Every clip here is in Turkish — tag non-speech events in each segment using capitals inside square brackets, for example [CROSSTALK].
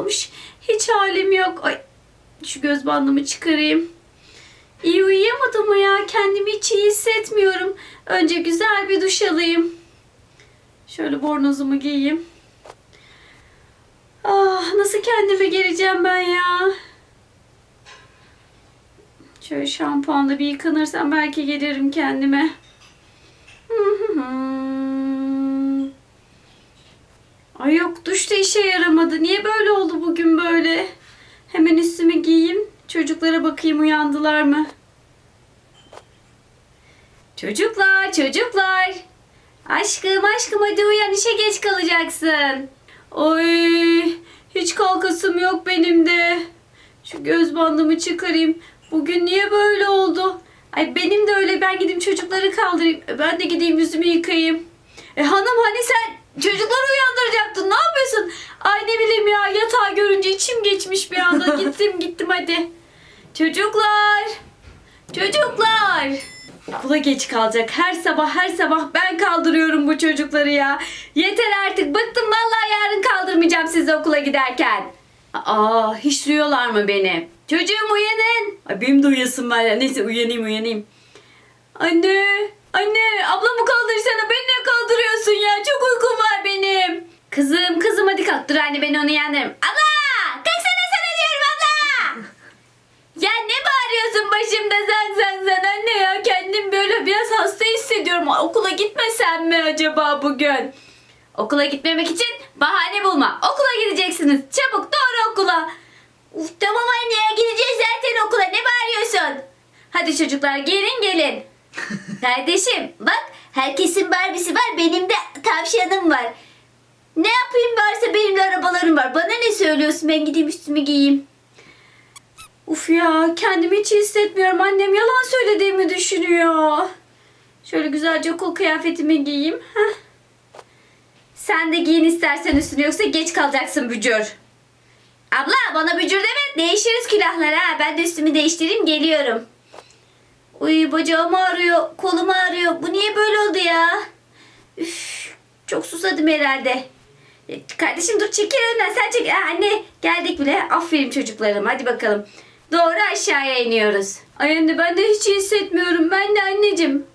olmuş. Hiç halim yok. Ay şu göz bandımı çıkarayım. İyi uyuyamadım ya? Kendimi hiç iyi hissetmiyorum. Önce güzel bir duş alayım. Şöyle bornozumu giyeyim. Ah nasıl kendime geleceğim ben ya? Şöyle şampuanla bir yıkanırsam belki gelirim kendime. Ay yok duş da işe yaramadı. Niye böyle oldu bugün böyle? Hemen üstümü giyeyim. Çocuklara bakayım uyandılar mı? Çocuklar, çocuklar. Aşkım, aşkım hadi uyan işe geç kalacaksın. Oy, hiç kalkasım yok benim de. Şu göz bandımı çıkarayım. Bugün niye böyle oldu? Ay benim de öyle ben gideyim çocukları kaldırayım. E, Ben de gideyim yüzümü yıkayayım. E hanım hani sen çocukları uyandıracaktın ne yapıyorsun? Ay ne bileyim ya yatağı görünce içim geçmiş bir anda. [LAUGHS] Gittim gittim hadi. Çocuklar. Çocuklar. Okula geç kalacak. Her sabah her sabah ben kaldırıyorum bu çocukları ya. Yeter artık bıktım vallahi yarın kaldırmayacağım sizi okula giderken. Aa hiç duyuyorlar mı beni? Çocuğum uyanın. Ay benim de uyasın var ya. Neyse uyanayım uyanayım. Anne. Anne ablamı kaldırsana. Beni ne kaldırıyorsun ya? Çok uykum var benim. Kızım kızım hadi kalk. Dur anne ben onu uyandırırım. Abla! Kalksana sana diyorum abla! Ya ne bağırıyorsun başımda zang zang zang anne ya kendim böyle biraz hissediyorum. Okula gitmesem mi acaba bugün? Okula gitmemek için bahane bulma. Okula gideceksiniz. Çabuk doğru okula. Uf, tamam anne gideceğiz zaten okula. Ne bağırıyorsun? Hadi çocuklar gelin gelin. [LAUGHS] Kardeşim bak herkesin Barbie'si var benim de tavşanım var. Ne yapayım varsa benim de arabalarım var. Bana ne söylüyorsun ben gideyim üstümü giyeyim. Uf ya kendimi hiç hissetmiyorum. Annem yalan söylediğimi düşünüyor. Şöyle güzelce okul kıyafetimi giyeyim. Heh. Sen de giyin istersen üstüne yoksa geç kalacaksın bücür. Abla bana bücür deme. Değişiriz külahları ha. Ben de üstümü değiştireyim geliyorum. Uy bacağım ağrıyor. Kolum ağrıyor. Bu niye böyle oldu ya? Üf, çok susadım herhalde. E, Kardeşim dur çekil önden sen. Ha, anne geldik bile. Aferin çocuklarım hadi bakalım. Doğru aşağıya iniyoruz. Ay anne ben de hiç hissetmiyorum. Ben de anneciğim.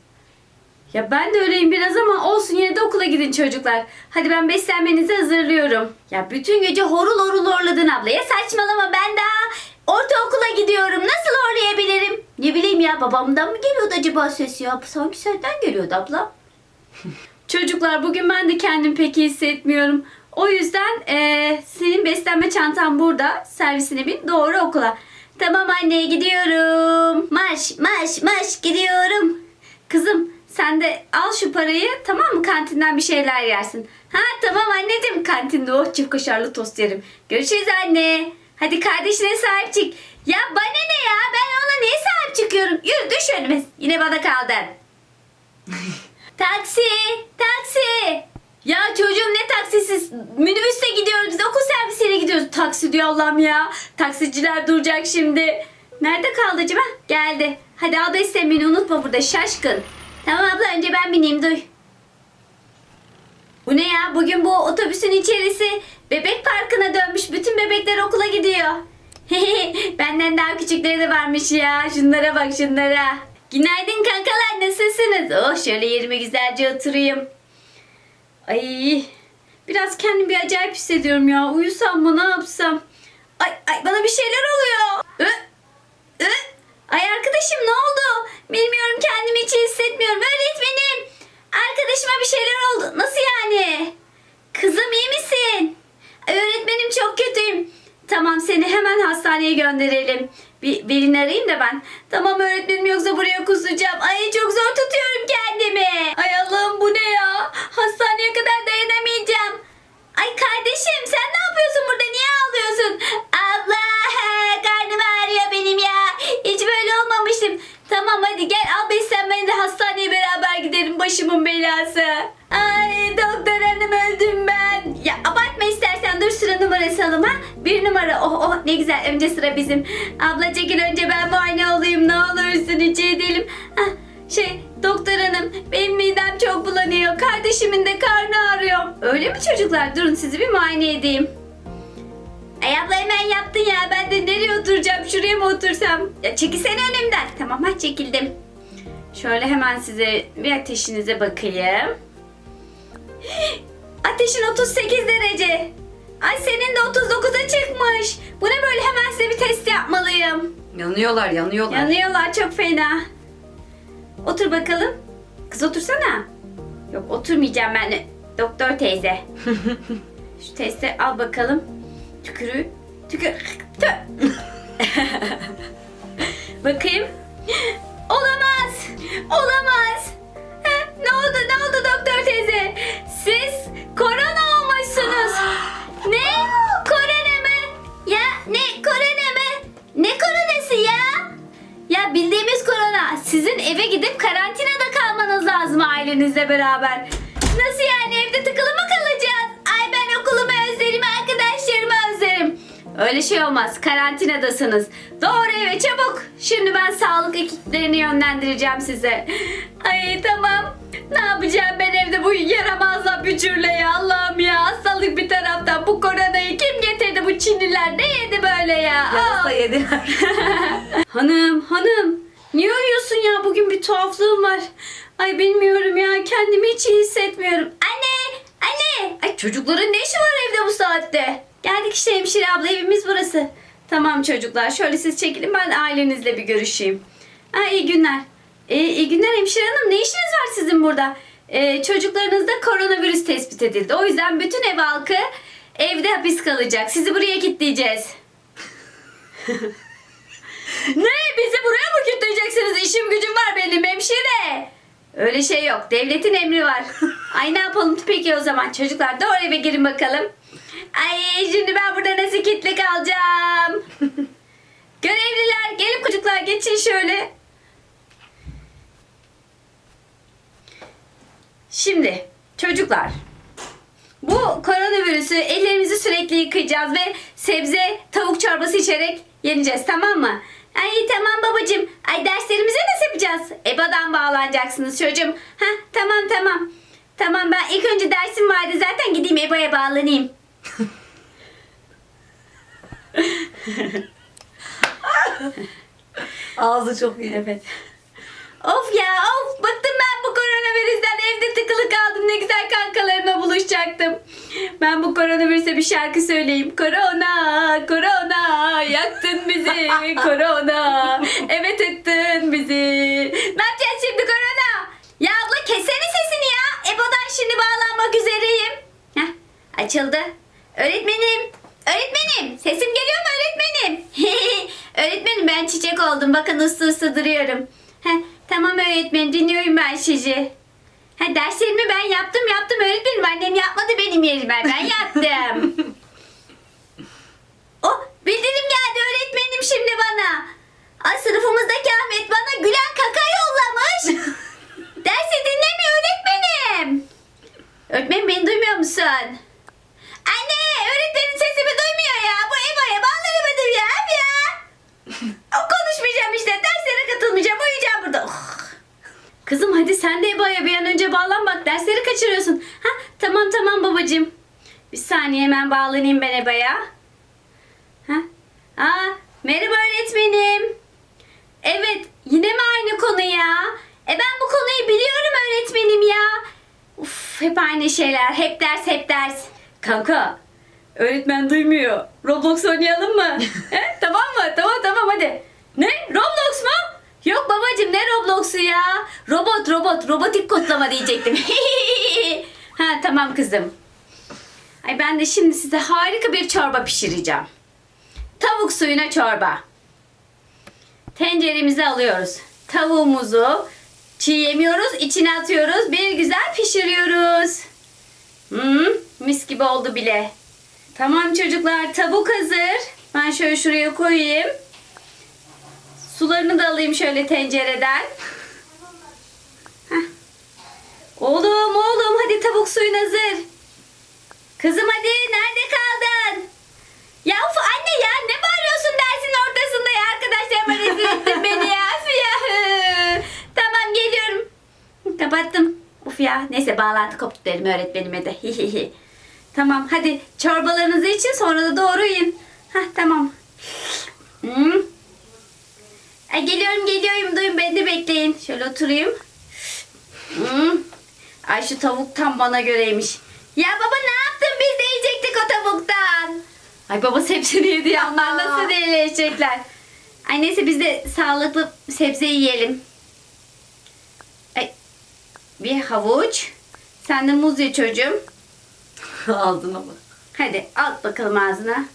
Ya ben de öyleyim biraz ama olsun yine de okula gidin çocuklar. Hadi ben beslenmenizi hazırlıyorum. Ya bütün gece horul horul horladın ablaya. Saçmalama ben daha ortaokula gidiyorum. Nasıl horlayabilirim? Ne bileyim ya babamdan mı geliyordu acaba ses ya? Sanki senden geliyordu abla. [LAUGHS] Çocuklar bugün ben de kendimi pek iyi hissetmiyorum. O yüzden eee, senin beslenme çantan burada. Servisine bin doğru okula. Tamam anne gidiyorum. Marş marş marş gidiyorum. Kızım sen de al şu parayı tamam mı kantinden bir şeyler yersin. Ha tamam anneciğim kantinde o çift kaşarlı tost yerim. Görüşürüz anne. Hadi kardeşine sahip çık. Ya bana ne ya ben ona niye sahip çıkıyorum? Yürü düş önüme. Yine bana kaldın. [LAUGHS] Taksi! Taksi! Ya çocuğum ne taksisiz? Minibüste gidiyoruz biz okul servisiyle gidiyoruz. Taksi diyor Allah'ım ya. Taksiciler duracak şimdi. Nerede kaldı acaba? Geldi. Hadi al da istemini unutma burada şaşkın. Tamam abla önce ben bineyim duy. Bu ne ya? Bugün bu otobüsün içerisi bebek parkına dönmüş. Bütün bebekler okula gidiyor. [LAUGHS] Benden daha küçükleri de varmış ya. Şunlara bak şunlara. Günaydın kankalar nasılsınız? Oh şöyle yerime güzelce oturayım. Ay biraz kendimi bir acayip hissediyorum ya. Uyusam mı ne yapsam? Ay, ay bana bir şeyler oluyor. Ö, ö. Ay arkadaşım ne oldu? Bilmiyorum kendimi hiç hissetmiyorum. Öğretmenim arkadaşıma bir şeyler oldu. Nasıl yani? Kızım iyi misin? Öğretmenim çok kötüyüm. Tamam seni hemen hastaneye gönderelim. Bir birini arayayım da ben. Tamam öğretmenim yoksa buraya kusacağım. Ay çok zor tutuyorum kendimi. Ay Allah'ım bu ne ya? Hastaneye kadar dayanamayacağım. Ay kardeşim sen ne yapıyorsun burada? Niye ağlıyorsun? Abla Tamam hadi gel al beslenmeni de hastaneye beraber gidelim. Başımın belası. Ay doktor hanım öldüm ben. Ya abartma istersen dur sıra numarası alalım ha. Bir numara oh oh ne güzel önce sıra bizim. Abla çekil önce ben muayene olayım ne olursun rica edelim. Ah, şey doktor hanım benim midem çok bulanıyor. Kardeşimin de karnı ağrıyor. Öyle mi çocuklar? Durun sizi bir muayene edeyim. Ay abla hemen yaptın ya. Ben de nereye oturacağım? Şuraya mı otursam? Ya çekilsene önümden. Tamam ha çekildim. Şöyle hemen size bir ateşinize bakayım. [GASPS] Ateşin 38 derece. Ay senin de 39'a çıkmış. Bu ne böyle hemen size bir test yapmalıyım. Yanıyorlar yanıyorlar. Yanıyorlar çok fena. Otur bakalım. Kız otursana. Yok oturmayacağım ben. Doktor teyze. [LAUGHS] Şu testi al bakalım. Tükürü. Tükür. Tü. [LAUGHS] Bakayım. Olamaz. Olamaz. Ne oldu ne olmaz. Karantinadasınız. Doğru eve çabuk. Şimdi ben sağlık ekiplerini yönlendireceğim size. Ay tamam. Ne yapacağım ben evde bu yaramazla bücürle ya Allah'ım ya. Hastalık bir taraftan bu koronayı kim getirdi bu Çinliler ne yedi böyle ya? Yarasa yediler. [LAUGHS] Hanım, hanım. Niye uyuyorsun ya? Bugün bir tuhaflığım var. Ay bilmiyorum ya. Kendimi hiç iyi hissetmiyorum. Anne! Anne! Ay çocukların ne işi var evde bu saatte? Geldik işte hemşire abla evimiz burası. Tamam çocuklar şöyle siz çekilin ben ailenizle bir görüşeyim. Ha, iyi günler. Ee, iyi günler hemşire hanım. Ne işiniz var sizin burada? Ee, çocuklarınızda koronavirüs tespit edildi. O yüzden bütün ev halkı evde hapis kalacak. Sizi buraya kilitleyeceğiz. [LAUGHS] Ne? Bizi buraya mı kilitleyeceksiniz? İşim gücüm var benim hemşire. Öyle şey yok. Devletin emri var. [LAUGHS] Ay ne yapalım peki o zaman. Çocuklar doğru eve girin bakalım. Ay şimdi ben burada nasıl kilitli kalacağım? [LAUGHS] Görevliler gelin çocuklar geçin şöyle. Şimdi çocuklar bu koronavirüsü ellerimizi sürekli yıkayacağız ve sebze tavuk çorbası içerek yeneceğiz tamam mı? Ay tamam babacığım. Ay derslerimize nasıl yapacağız? EBA'dan bağlanacaksınız çocuğum. Ha tamam tamam. Tamam ben ilk önce dersim vardı zaten gideyim EBA'ya bağlanayım. Ağzı çok iyi. Evet. Of ya of bıktım ben bu koronavirüsten evde tıkılı kaldım ne güzel kankalarımla buluşacaktım. Ben bu koronavirüse bir şarkı söyleyeyim. Korona, korona, yaktın bizi, korona, eve tıktın bizi. Ne yapacağız şimdi korona? Ya abla kessene sesini ya. Ebo'dan şimdi bağlanmak üzereyim. Heh, açıldı. Öğretmenim, öğretmenim sesim geliyor mu öğretmenim? [LAUGHS] öğretmenim ben çiçek oldum bakın ıslı ıslı duruyorum. Heh, tamam öğretmenim dinliyorum ben sizi. Ha, derslerimi ben yaptım yaptım öğretmenim. Annem yapmadı benim yerime. Ben yaptım. [LAUGHS] oh bildirim geldi öğretmenim şimdi bana. Ay sınıfımızdaki Ahmet bana gülen kaka yollamış. Dersi dinlemiyor öğretmenim. Öğretmenim beni duymuyor musun? Anne öğretmenin sesimi duymuyor ya. Bu Eva'ya bağlanamadım ya. Hep ya. O konuşmayacağım işte. Derslere katılmayacağım. Uyuyacağım burada. Oh. Kızım hadi sen de EBA'ya bir an önce bağlan bak dersleri kaçırıyorsun. Ha tamam tamam babacığım. Bir saniye hemen bağlanayım ben EBA'ya. Ha? Aa, merhaba öğretmenim. Evet yine mi aynı konu ya? E ben bu konuyu biliyorum öğretmenim ya. Uf hep aynı şeyler. Hep ders hep ders. Kanka öğretmen duymuyor. Roblox oynayalım mı? [LAUGHS] He, tamam mı? Tamam tamam hadi. Ne? Roblox mu? Yok babacım ne Roblox'u ya? Robot robot robotik kodlama diyecektim. [LAUGHS] ha tamam kızım. Ay ben de şimdi size harika bir çorba pişireceğim. Tavuk suyuna çorba. Tenceremizi alıyoruz. Tavuğumuzu çiğnemiyoruz, içine atıyoruz. Bir güzel pişiriyoruz. Hmm, mis gibi oldu bile. Tamam çocuklar, tavuk hazır. Ben şöyle şuraya koyayım. Sularını da alayım şöyle tencereden. Heh. Oğlum oğlum hadi tavuk suyun hazır. Kızım hadi nerede kaldın? Ya of anne ya ne bağırıyorsun dersin ortasında ya arkadaşlarıma rezil ettin beni ya. Üf ya. [LAUGHS] Tamam geliyorum. Kapattım. Uf ya neyse bağlantı koptu derim öğretmenime de. [LAUGHS] Tamam hadi çorbalarınızı için sonra da doğru yiyin. Hah tamam. Hmm. Ay, geliyorum geliyorum duyun beni de bekleyin. Şöyle oturayım. Hmm. Ay şu tavuk tam bana göreymiş. Ya baba ne yaptın biz de yiyecektik o tavuktan. Ay baba hepsini yedi ya onlar nasıl değerleşecekler. Ay neyse biz de sağlıklı sebze yiyelim. Ay, bir havuç. Sen de muz ye çocuğum. [LAUGHS] Aldın ama. Hadi al bakalım ağzına.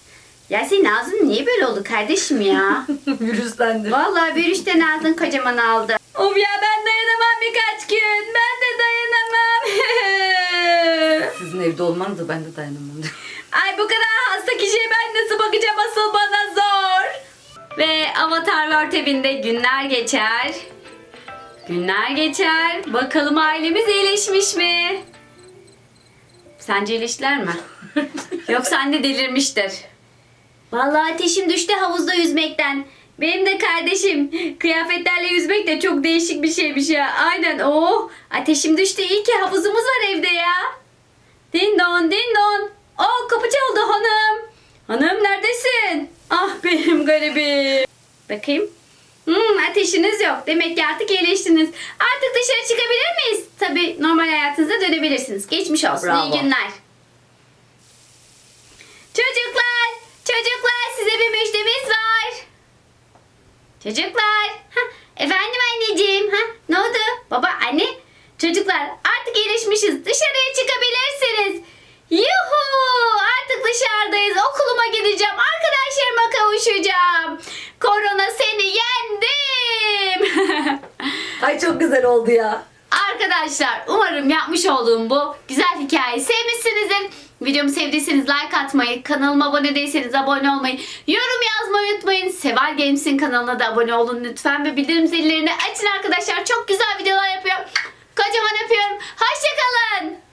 Ya senin ağzın niye böyle oldu kardeşim ya? [LAUGHS] Virüslendi. Vallahi bir üçten ağzın kocaman aldı. Of ya ben dayanamam birkaç gün. Ben de evde olmanız da ben de dayanamam. [LAUGHS] Ay bu kadar hasta kişiye ben nasıl bakacağım asıl bana zor. Ve Avatar World evinde günler geçer. Günler geçer. Bakalım ailemiz iyileşmiş mi? Sence iyileştiler mi? [LAUGHS] Yoksa anne delirmiştir. Vallahi ateşim düştü havuzda yüzmekten. Benim de kardeşim kıyafetlerle yüzmek de çok değişik bir şeymiş ya. Aynen oh ateşim düştü iyi ki havuzumuz var evde ya. Din don din don. Aa kapı çaldı hanım. Hanım neredesin? Ah [LAUGHS] benim garibim. Bakayım. Hmm, ateşiniz yok. Demek ki artık iyileştiniz. Artık dışarı çıkabilir miyiz? Tabii normal hayatınıza dönebilirsiniz. Geçmiş olsun. Bravo. İyi günler. Çocuklar, çocuklar size bir müjdemiz var. Çocuklar. Ha, efendim anneciğim. Ha, ne oldu? Baba, anne. Çocuklar artık iyileşmişiz. Dışarıya çıkabilirsiniz. Yuhu! Artık dışarıdayız. Okuluma gideceğim. Arkadaşlarıma kavuşacağım. Korona seni yendim. [LAUGHS] Ay çok güzel oldu ya. Arkadaşlar umarım yapmış olduğum bu güzel hikayeyi sevmişsinizdir. Videomu sevdiyseniz like atmayı, kanalıma abone değilseniz abone olmayı, yorum yazmayı unutmayın. Seval Games'in kanalına da abone olun lütfen ve bildirim zillerini açın arkadaşlar. Çok güzel videolar Kocaman öpüyorum. Hoşçakalın.